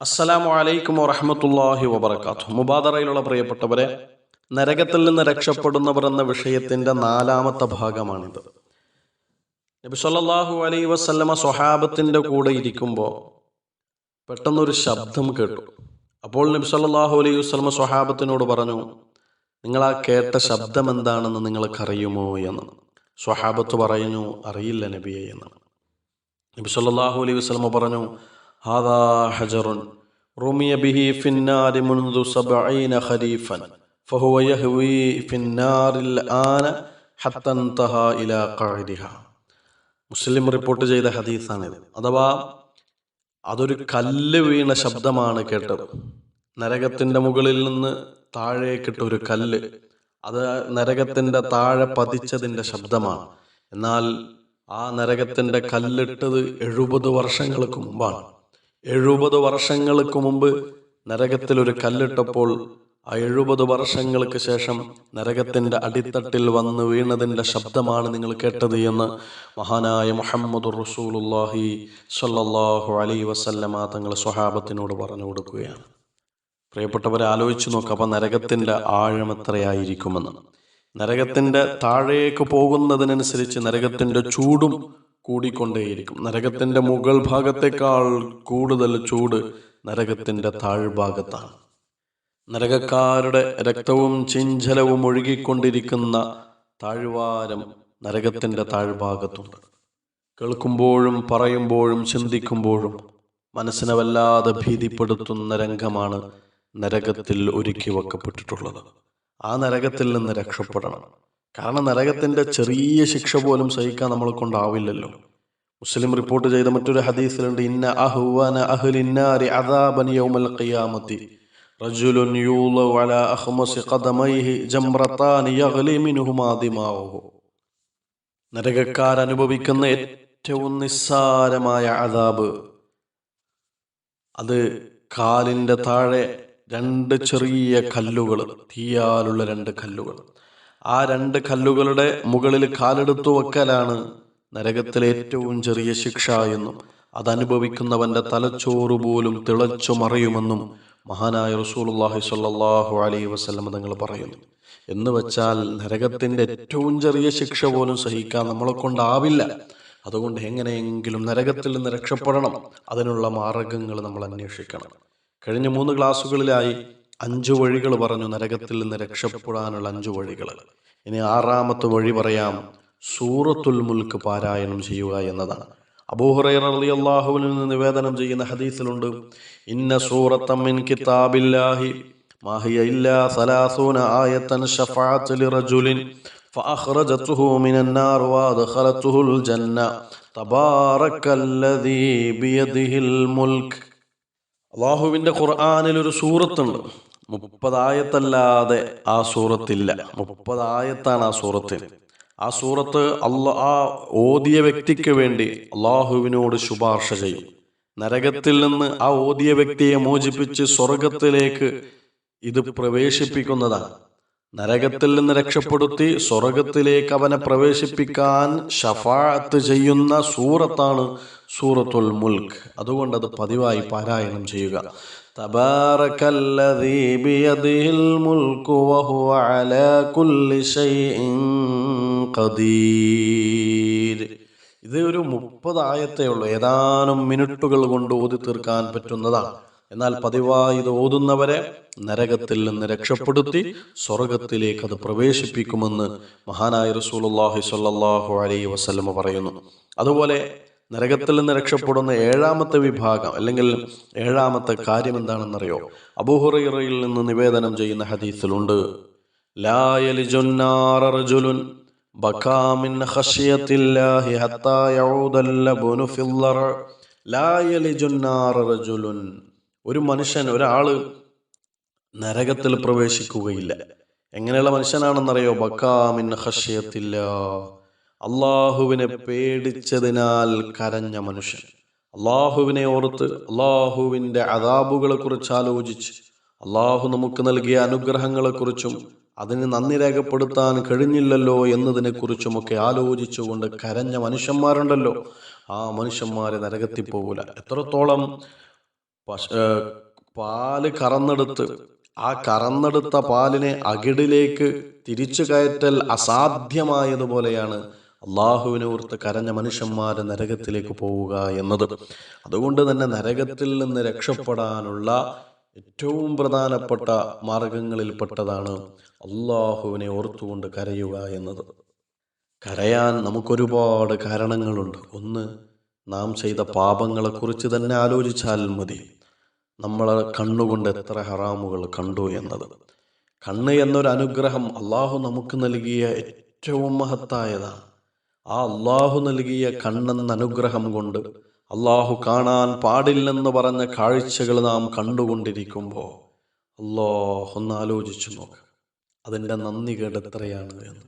അസ്സലാമു അലൈക്കും വറഹമത്തല്ലാഹി വബർക്കാത്തു മുബാദറയിലുള്ള പ്രിയപ്പെട്ടവരെ നരകത്തിൽ നിന്ന് രക്ഷപ്പെടുന്നവർ എന്ന വിഷയത്തിന്റെ നാലാമത്തെ ഭാഗമാണിത്. നബി സല്ലാഹു അലൈ വസല്ലമ സ്വഹാബത്തിന്റെ കൂടെ ഇരിക്കുമ്പോൾ പെട്ടെന്നൊരു ശബ്ദം കേട്ടു. അപ്പോൾ നബി സല്ലാഹു അലൈഹി വസല്ലമ സ്വഹാബത്തിനോട് പറഞ്ഞു നിങ്ങൾ ആ കേട്ട ശബ്ദം എന്താണെന്ന് നിങ്ങൾക്കറിയുമോ? എന്ന്. സ്വഹാബത്ത് പറയുന്നു അറിയില്ല നബിയെ എന്ന്. നബി സല്ലാഹു അലൈഹി വസ്ലമ പറഞ്ഞു ഹാദാ ഹജറുൻ. റുമിയ ബിഹി ഫിന്നാരി മുൻദു സബഈന ഖരീഫൻ ഫഹുവ യഹ്വി ഫിന്നാരിൽ ആന ഹത്ത ഇൻതഹ ഇലാ ഖഅദിഹ മുസ്ലിം റിപ്പോർട്ട് ചെയ്ത ഹദീസാണിത്. അഥവാ അതൊരു കല്ല് വീണ ശബ്ദമാണ് കേട്ടത്. നരകത്തിന്റെ മുകളിൽ നിന്ന് താഴേക്കിട്ട ഒരു കല്ല്. അത് നരകത്തിന്റെ താഴെ പതിച്ചതിന്റെ ശബ്ദമാണ്. എന്നാൽ ആ നരകത്തിന്റെ കല്ലിട്ടത് എഴുപത് വർഷങ്ങൾക്ക് മുമ്പാണ്. എഴുപത് വർഷങ്ങൾക്ക് മുമ്പ് നരകത്തിൽ ഒരു കല്ലിട്ടപ്പോൾ ആ എഴുപത് വർഷങ്ങൾക്ക് ശേഷം നരകത്തിന്റെ അടിത്തട്ടിൽ വന്ന് വീണതിന്റെ ശബ്ദമാണ് നിങ്ങൾ കേട്ടത് എന്ന് മഹാനായ മുഹമ്മദ് റസൂലുല്ലാഹി സല്ലാഹു അലൈ വസല്ലമ തങ്ങൾ സ്വഹാബത്തിനോട് പറഞ്ഞു കൊടുക്കുകയാണ്. പ്രിയപ്പെട്ടവരെ ആലോചിച്ചു നോക്കുക അപ്പം നരകത്തിന്റെ ആഴം എത്രയായിരിക്കുമെന്ന്. നരകത്തിന്റെ താഴേക്ക് പോകുന്നതിനനുസരിച്ച് നരകത്തിന്റെ ചൂടും കൂടിക്കൊണ്ടേയിരിക്കും. നരകത്തിന്റെ മുകൾ ഭാഗത്തേക്കാൾ കൂടുതൽ ചൂട് നരകത്തിന്റെ താഴ്ഭാഗത്താണ്. നരകക്കാരുടെ രക്തവും ചിഞ്ചലവും ഒഴുകിക്കൊണ്ടിരിക്കുന്ന താഴ്വാരം നരകത്തിന്റെ താഴ്ഭാഗത്തുണ്ട്. കേൾക്കുമ്പോഴും പറയുമ്പോഴും ചിന്തിക്കുമ്പോഴും മനസ്സിനെ വല്ലാതെ ഭീതിപ്പെടുത്തുന്ന രംഗമാണ് നരകത്തിൽ ഒരുക്കി വെക്കപ്പെട്ടിട്ടുള്ളത് ആ നരകത്തിൽ നിന്ന് രക്ഷപ്പെടണം. കാരണം നരകത്തിന്റെ ചെറിയ ശിക്ഷ പോലും സഹിക്കാൻ നമ്മളെ കൊണ്ടാവില്ലല്ലോ. മുസ്ലിം റിപ്പോർട്ട് ചെയ്ത മറ്റൊരു ഹദീസിലുണ്ട് ഇന്ന അഹ്വന അഹ്ലിന്നാരി അദാബൻ യൗമൽ ഖിയാമത്തി. റജുലുൻ യൂളു അലാ അഖ്മസി ഖദമൈഹി ജംറത്താൻ യഗ്ലി മിൻഹുമാ ദിമാഉഹു. നരകക്കാർ അനുഭവിക്കുന്ന ഏറ്റവും നിസ്സാരമായ അദാബ് അത് കാലിന്റെ താഴെ രണ്ട് ചെറിയ കല്ലുകൾ തീയാലുള്ള രണ്ട് കല്ലുകൾ ആ രണ്ട് കല്ലുകളുടെ മുകളിൽ കാലെടുത്തു വെക്കലാണ് നരകത്തിലെ ഏറ്റവും ചെറിയ ശിക്ഷ എന്നും അതനുഭവിക്കുന്നവന്റെ തലച്ചോറ് പോലും തിളച്ചു മറിയുമെന്നും മഹാനായ റസൂലുള്ളാഹി സ്വല്ലല്ലാഹു അലൈഹി വസല്ലം തങ്ങൾ പറയുന്നു. എന്ന് വെച്ചാൽ നരകത്തിന്റെ ഏറ്റവും ചെറിയ ശിക്ഷ പോലും സഹിക്കാൻ നമ്മളെ കൊണ്ടാവില്ല. അതുകൊണ്ട് എങ്ങനെയെങ്കിലും നരകത്തിൽ നിന്ന് രക്ഷപ്പെടണം. അതിനുള്ള മാർഗങ്ങൾ നമ്മൾ അന്വേഷിക്കണം. കഴിഞ്ഞ മൂന്ന് ക്ലാസ്സുകളിലായി അഞ്ചു വഴികൾ പറഞ്ഞു നരകത്തിൽ നിന്ന് രക്ഷപ്പെടാനുള്ള അഞ്ചു വഴികൾ ഇനി ആറാമത്തെ വഴി പറയാം സൂറത്തുൽ മുൽക്ക് പാരായണം ചെയ്യുക എന്നതാണ് അബൂഹുറൈറിയാഹുവിൽ നിന്ന് നിവേദനം ചെയ്യുന്ന ഹദീസിലുണ്ട് ഇന്ന സൂറത്തം മിൻ കിതാബില്ലാഹി മാഹിയ ഇല്ലാ സലാസൂന ആയത്തൻ ഷഫാഅത്ത് ലിറജുലിൻ فأخرجته من النار وأدخلته الجنة تبارك الذي بيده الملك അള്ളാഹുവിന്റെ ഖുർആാനിൽ ഒരു സൂറത്തുണ്ട് മുപ്പതായത്തല്ലാതെ ആ സൂറത്തില്ല. മുപ്പതായത്താണ് ആ സൂറത്ത്. ആ സൂറത്ത് അല്ല ആ ഓതിയ വ്യക്തിക്ക് വേണ്ടി അള്ളാഹുവിനോട് ശുപാർശ ചെയ്യും. നരകത്തിൽ നിന്ന് ആ ഓതിയ വ്യക്തിയെ മോചിപ്പിച്ച് സ്വർഗത്തിലേക്ക് ഇത് പ്രവേശിപ്പിക്കുന്നതാണ്. നരകത്തിൽ നിന്ന് രക്ഷപ്പെടുത്തി സ്വർഗത്തിലേക്ക് അവനെ പ്രവേശിപ്പിക്കാൻ ഷഫാത്ത് ചെയ്യുന്ന സൂറത്താണ് സൂറത്തുൽ മുൽക്ക്. അതുകൊണ്ട് അത് പതിവായി പാരായണം ചെയ്യുക. തബാറകല്ലദീ بيده الملك وهو على كل شيء قدير ഇത് ഒരു മുപ്പത് ആയത്തേ ഉള്ളൂ. ഏതാനും മിനിറ്റുകൾ കൊണ്ട് ഓതി തീർക്കാൻ പറ്റുന്നതാണ്. എന്നാൽ പതിവായി ഇത് ഓതുന്നവരെ നരകത്തിൽ നിന്ന് രക്ഷപ്പെടുത്തി സ്വർഗത്തിലേക്ക് അത് പ്രവേശിപ്പിക്കുമെന്ന് മഹാനായ റസൂലുള്ളാഹി സ്വല്ലല്ലാഹു അലൈഹി വസ്ലമ പറയുന്നു. അതുപോലെ നരകത്തിൽ നിന്ന് രക്ഷപ്പെടുന്ന ഏഴാമത്തെ വിഭാഗം അല്ലെങ്കിൽ ഏഴാമത്തെ കാര്യം എന്താണെന്നറിയോ? അബൂഹുറയിൽ നിന്ന് നിവേദനം ചെയ്യുന്ന ഹദീസിലുണ്ട്. ഒരു മനുഷ്യൻ ഒരാൾ നരകത്തിൽ പ്രവേശിക്കുകയില്ല. എങ്ങനെയുള്ള മനുഷ്യനാണെന്നറിയോ? ബക്കാമിൻ ഹഷ്യത്തില്ല അള്ളാഹുവിനെ പേടിച്ചതിനാൽ കരഞ്ഞ മനുഷ്യൻ. അള്ളാഹുവിനെ ഓർത്ത് അള്ളാഹുവിന്റെ അതാബുകളെ കുറിച്ച് ആലോചിച്ച് അള്ളാഹു നമുക്ക് നൽകിയ അനുഗ്രഹങ്ങളെക്കുറിച്ചും അതിന് നന്ദി രേഖപ്പെടുത്താൻ കഴിഞ്ഞില്ലല്ലോ എന്നതിനെക്കുറിച്ചുമൊക്കെ ആലോചിച്ചുകൊണ്ട് കരഞ്ഞ മനുഷ്യന്മാരുണ്ടല്ലോ. ആ മനുഷ്യന്മാരെ നരകത്തിൽ പോകൂല. എത്രത്തോളം പാൽ കറന്നെടുത്ത് ആ കറന്നെടുത്ത പാലിനെ അകിടിലേക്ക് തിരിച്ചു കയറ്റൽ അസാധ്യമായതുപോലെയാണ് അള്ളാഹുവിനെ ഓർത്ത് കരഞ്ഞ മനുഷ്യന്മാർ നരകത്തിലേക്ക് പോവുക എന്നത്. അതുകൊണ്ട് തന്നെ നരകത്തിൽ നിന്ന് രക്ഷപ്പെടാനുള്ള ഏറ്റവും പ്രധാനപ്പെട്ട മാർഗങ്ങളിൽപ്പെട്ടതാണ് അള്ളാഹുവിനെ ഓർത്തുകൊണ്ട് കരയുക എന്നത്. കരയാൻ നമുക്കൊരുപാട് കാരണങ്ങളുണ്ട്. ഒന്ന് നാം ചെയ്ത പാപങ്ങളെക്കുറിച്ച് തന്നെ ആലോചിച്ചാൽ മതി. നമ്മൾ കണ്ണുകൊണ്ട് എത്ര ഹറാമുകൾ കണ്ടു എന്നത്. കണ്ണ് എന്നൊരു അനുഗ്രഹം അള്ളാഹു നമുക്ക് നൽകിയ ഏറ്റവും മഹത്തായതാണ്. ആ അള്ളാഹു നൽകിയ കണ്ണെന്ന അനുഗ്രഹം കൊണ്ട് അള്ളാഹു കാണാൻ പാടില്ലെന്ന് പറഞ്ഞ കാഴ്ചകൾ നാം കണ്ടുകൊണ്ടിരിക്കുമ്പോൾ അള്ളാഹ് ഒന്ന് ആലോചിച്ചു നോക്ക്. അതിന്റെ നന്ദി കേട് എത്രയാണ് എന്ന്.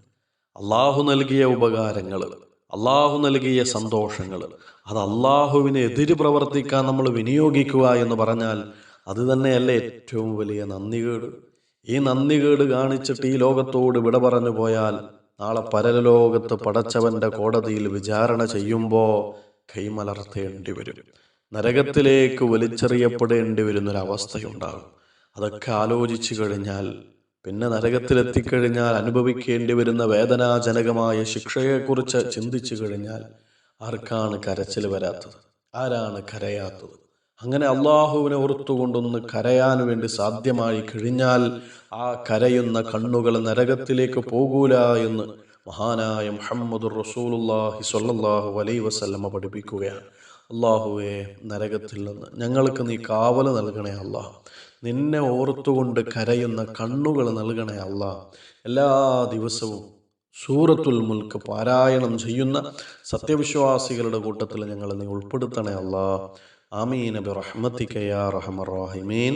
അള്ളാഹു നൽകിയ ഉപകാരങ്ങൾ അള്ളാഹു നൽകിയ സന്തോഷങ്ങൾ അത് അള്ളാഹുവിനെ എതിര് പ്രവർത്തിക്കാൻ നമ്മൾ വിനിയോഗിക്കുക എന്ന് പറഞ്ഞാൽ അത് തന്നെയല്ലേ ഏറ്റവും വലിയ നന്ദികേട്. ഈ നന്ദികേട് കാണിച്ചിട്ട് ഈ ലോകത്തോട് വിട പറഞ്ഞു പോയാൽ നാളെ പരലോകത്ത് പടച്ചവന്റെ കോടതിയിൽ വിചാരണ ചെയ്യുമ്പോൾ കൈമലർത്തേണ്ടി വരും. നരകത്തിലേക്ക് വലിച്ചെറിയപ്പെടേണ്ടി വരുന്നൊരവസ്ഥയുണ്ടാകും. അതൊക്കെ ആലോചിച്ചു കഴിഞ്ഞാൽ പിന്നെ നരകത്തിലെത്തിക്കഴിഞ്ഞാൽ അനുഭവിക്കേണ്ടി വരുന്ന വേദനാജനകമായ ശിക്ഷയെക്കുറിച്ച് ചിന്തിച്ചു കഴിഞ്ഞാൽ ആർക്കാണ് കരച്ചിൽ വരാത്തത്? ആരാണ് കരയാത്തത്? അങ്ങനെ അള്ളാഹുവിനെ ഓർത്തുകൊണ്ടൊന്ന് കരയാൻ വേണ്ടി സാധ്യമായി കഴിഞ്ഞാൽ ആ കരയുന്ന കണ്ണുകൾ നരകത്തിലേക്ക് പോകൂല എന്ന് മഹാനായ മുഹമ്മദ് റസൂലുല്ലാഹി സ്വല്ലല്ലാഹു അലൈ വസല്ലമ പഠിപ്പിക്കുകയാണ്. അള്ളാഹുവെ നരകത്തിൽ നിന്ന് ഞങ്ങൾക്ക് നീ കാവൽ നൽകണേ അള്ളാഹ് നിന്നെ ഓർത്തുകൊണ്ട് കരയുന്ന കണ്ണുകൾ നൽകണേ അള്ളാഹ് എല്ലാ ദിവസവും സൂറത്തുൽ മുൽക്ക് പാരായണം ചെയ്യുന്ന സത്യവിശ്വാസികളുടെ കൂട്ടത്തിൽ ഞങ്ങൾ നീ ഉൾപ്പെടുത്തണേ അല്ലാ ആമീൻ ബി റഹ്മത്തിക യാ റഹ്മർ റഹീമീൻ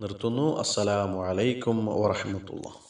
നിർത്തുന്നു അസ്സലാമു അലൈക്കും വറഹ്മത്തുള്ളാഹി